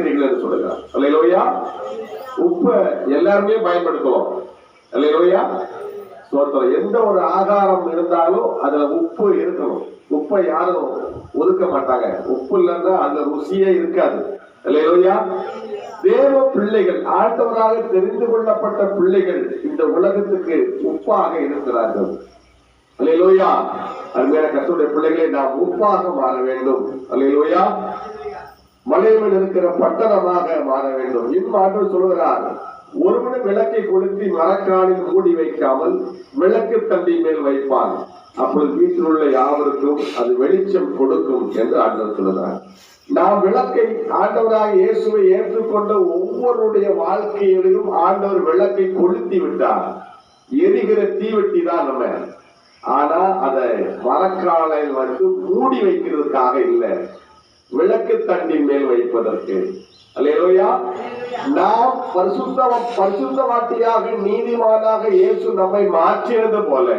இருக்கிறீர்கள் என்று சொல்லுகிறார். அல்லையா உப்பை எல்லாருமே பயன்படுத்துவோம். அல்லையா சோத்திரம். எந்த ஒரு ஆகாரம் இருந்தாலும் அதுல உப்பு இருக்கணும். உப்பை யாரும் ஒதுக்க மாட்டாங்க. உப்பு இல்லைன்னா அந்த ருசியே இருக்காது. அல்லையா தேவ பிள்ளைகள் ஆண்டவராக தெரிந்து கொள்ளப்பட்ட பிள்ளைகள் இந்த உலகத்துக்கு உப்பாக இருக்கிறார்கள். அல்லையா அருமையான கத்துடைய பிள்ளைகளை நாம் உப்பாக மாற வேண்டும். அல்லையா மலையில் இருக்கிற பட்டணமாக மாற வேண்டும். இன்னும் சொல்கிறார் ஒருவனும் விளக்கை கொளுத்தி மரக்காலில் மூடி வைக்காமல் விளக்கு தண்டி மேல் வைப்பான். அப்பொழுது வீட்டில் உள்ள யாவருக்கும் அது வெளிச்சம் கொடுக்கும் என்று ஆண்டவர் சொல்கிறார் நாம் விளக்கை ஆண்டவராக இயேசுவை ஏற்றுக்கொண்ட ஒவ்வொருடைய வாழ்க்கையிலும் ஆண்டவர் விளக்கை கொளுத்தி விட்டார். எரிகிற தீவெட்டி தான் நம்ம. ஆனா அதை மரக்காலையில் வந்து மூடி வைக்கிறதுக்காக இல்லை. விளக்கு தண்டின் மேல் வைப்பதற்கு. அல்லேலூயா. நாம் பரிசுத்த பரிசுத்தவாட்டியாக நீதிமானாக இயேசு நம்மை மாற்றினது போல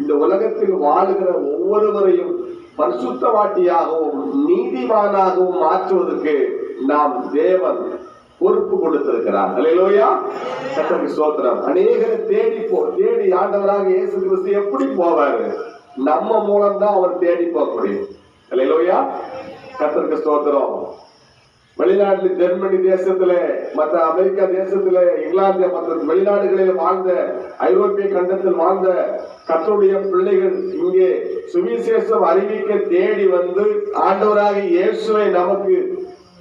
இந்த உலகத்தில் வாழுகிற ஒவ்வொருவரையும் பரிசுத்தவாட்டியாகவும் நீதிமானாகவும் மாற்றுவதற்கு நாம் தேவன் பொறுப்பு கொடுத்திருக்கிறார். அல்லேலூயா. கர்த்தருக்கு ஸ்தோத்திரம். அநேகரை தேடி போ தேடி ஆண்டவராக இயேசு கிறிஸ்து எப்படி போவாரு? நம்ம மூலம் தான் அவர் தேடி போக முடியும் அல்லேலூயா. கர்த்தருக்கு ஸ்தோத்திரம். வெளிநாட்டில் ஜெர்மனி தேசத்துல மற்ற அமெரிக்கா தேசத்துல இங்கிலாந்து மற்ற வெளிநாடுகளில் வாழ்ந்த ஐரோப்பிய கண்டத்தில் வாழ்ந்த கத்தருடைய பிள்ளைகள் இங்கே சுவிசேஷம் அறிவிக்க தேடி வந்து ஆண்டவராக இயேசுவை நமக்கு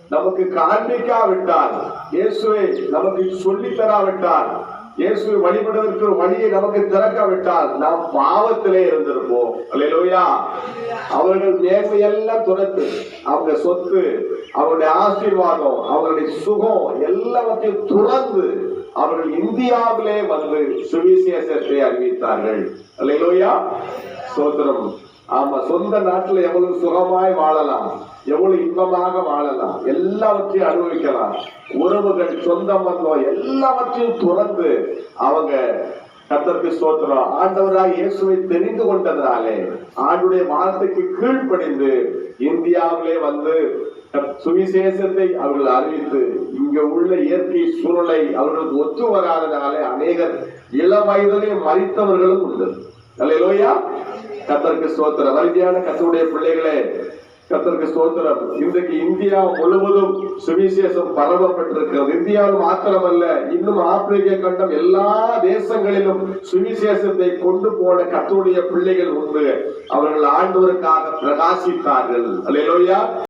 நமக்கு காண்பிக்காவிட்டால் இயேசுவை நமக்கு சொல்லித் தராவிட்டால் இயேசுவை வழிபடுவதற்கு ஒரு வழியை நமக்கு திறக்காவிட்டால் நாம் பாவத்திலே இருந்திருப்போம். அல்லையிலோயா அவர்கள் மேன்மையெல்லாம் துறந்து அவங்க சொத்து அவருடைய ஆசீர்வாதம் அவருடைய சுகம் எல்லாவற்றையும் துறந்து அவர்கள் இந்தியாவிலே வந்து சுவிசேஷத்தை அறிவித்தார்கள். அல்லையிலோயா சோத்திரம். ஆமா சொந்த நாட்டுல எவ்வளவு சுகமாய் வாழலாம் எவ்வளவு இன்பமாக வாழலாம் எல்லாவற்றையும் அனுபவிக்கலாம். உறவுகள் சொந்த பந்தம் எல்லாவற்றையும் துறந்து அவங்க கத்தருக்கு ஸ்தோத்திரம். ஆண்டவராக இயேசுவை தெரிந்து கொண்டதனாலே ஆண்டுடைய வார்த்தைக்கு கீழ்ப்படிந்து இந்தியாவிலே வந்து சுவிசேஷத்தை அவர்கள் அறிவித்து இங்க உள்ள இயற்கை சூழலை அவர்களுக்கு ஒத்து வராதனாலே அநேகர் இளம் வயதிலே மறித்தவர்களும் உண்டு. அல்லேலூயா. கத்தருக்கு ஸ்தோத்திரம். அருமையான கத்தருடைய பிள்ளைகளே கத்தருக்கு ஸ்தோத்திரம். இன்றைக்கு இந்தியா முழுவதும் சுவிசேஷம் பரவப்பட்டிருக்கிறது. இந்தியாவில் மாத்திரமல்ல இன்னும் ஆப்பிரிக்க கண்டம் எல்லா தேசங்களிலும் சுவிசேஷத்தை கொண்டு போன கத்தருடைய பிள்ளைகள் உண்டு. அவர்கள் ஆண்டவருக்காக பிரகாசித்தார்கள். அல்லையா